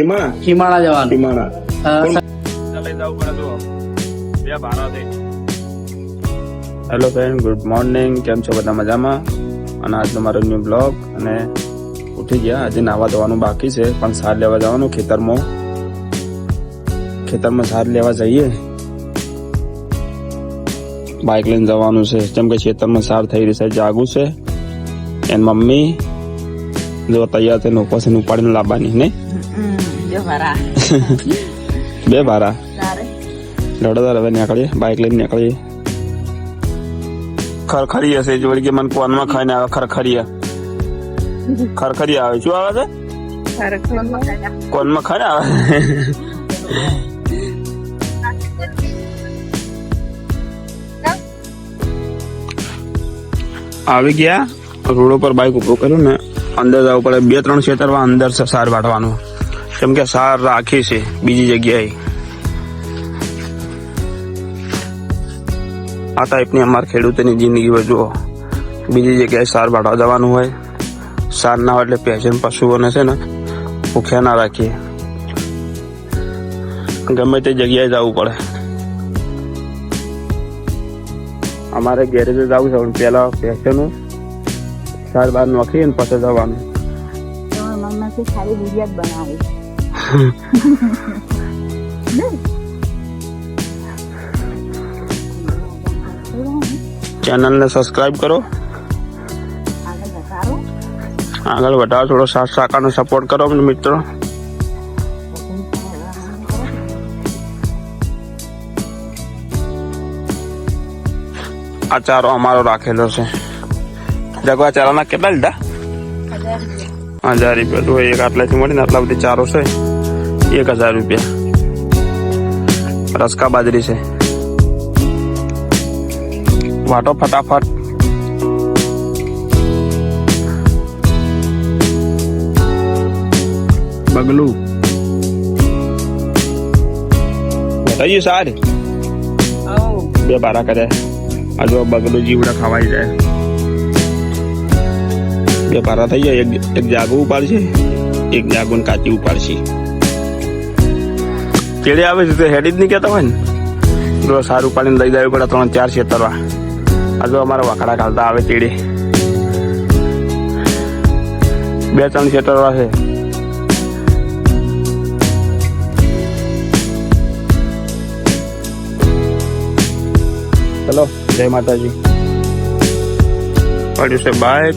ખીમાણા જવાનું. ભાડા hello friend good morning કેમ છો? બધા મજામાં? અને આજનો મારો ન્યૂ બ્લોગ અને ઉઠી ગયા. આજે નાવા ધોવાનું બાકી છે પણ સાર લેવા જવાનું ખેતરમાં. ખેતરમાં સાર લેવા જઈએ. બાઇક લઈને જવાનું છે. જેમ કે ખેતરમાં સાર થઈ રહી છે જાગું છે. એન મમ્મી જો તૈયાર થઈને ઉપરથી ઉપાડીને લાવવાની ને જો ભરા બે ભારા તારે? લડોદાર હવે નીકળીએ બાઇક લઈને નીકળીએ. ખરખરી હશે જોડી કે મને કોનમાં ખાઈને આવે ખરખરી ખરખરી આવે. શું આવે છે? કોનમાં ખાઈને આવે? આવી ગયા. રોડ ઉપર બાઇક ઊભો કર્યું ને. અંદર જવું પડે. બે, ત્રણ ખેતરમાં અંદર છે સાર વાટવાનું કેમ કે સાર રાખી છે બીજી જગ્યાએ. આ ટાઈપની અમારા ખેડૂતોની જિંદગી જુઓ, બીજી જગ્યાએ સાર વાટવા જવાનું હોય. સાર ના હોય એટલે પેશન પશુઓને છે ને ભૂખ્યા ના રાખીએ. ગમે તે જગ્યાએ જવું પડે. અમારે ગેરેજે જવું છે પહેલા પેશનનું સાર બાર નોકરી અને પછી જવાનું. મમ્મીથી ખાલી ચેનલને સબસ્ક્રાઇબ કરો. આગળ વધારો. થોડો સાથ સાકારનો સપોર્ટ કરો મિત્રો. આ ચારો અમારો રાખેલો છે. જગો આ ચારાના કેટલા લીધા? હજાર રૂપિયા. તો એક આટલાથી મળીને આટલા બધી ચારો છે. એક હજાર રૂપિયા. રસકા બાજરી છે. વાટો ફટાફટ. બગલું. બતાવ્યું સારી. બે બારા કરે હજુ બગલું જીવડા ખવાઈ જાય. બે પારા થઈ જાય, એક એક જાગુ ઉપાડશે, એક જાગો ને કાચી ઉપાડશે. કેળે આવે છે તો હેડી જ નહીં કહેતા હોય ને? જો સારું ઉપાડીને લઈ જવી પડે ત્રણ, ચાર છેતરવા હજુ અમારા વાકડા ખાલતા આવે ચીડે બે, ત્રણ છેતરવા છે. ચલો જય માતાજી. પડ્યું છે બાઇક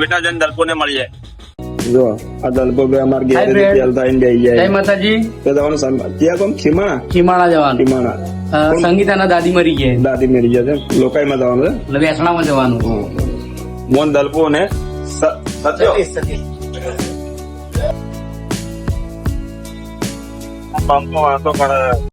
બેટા જન દલપો ને મળી જાય જો આ દલપો બે અમાર ઘેર. તેલ થઈને જાય. જય માતાજી. તો તમારું સન્માન ત્યાં કોમ ખીમાણા? ખીમાણા જવાનું. ખીમાણા. સંગીતાના દાદી મરી ગયા. દાદી મેરી જશે લોકાઈમાં જવાનું છે? એટલે વેસણામાં જવાનું. મોન દલપો ને સત્યો. પંપો વાંધો પણ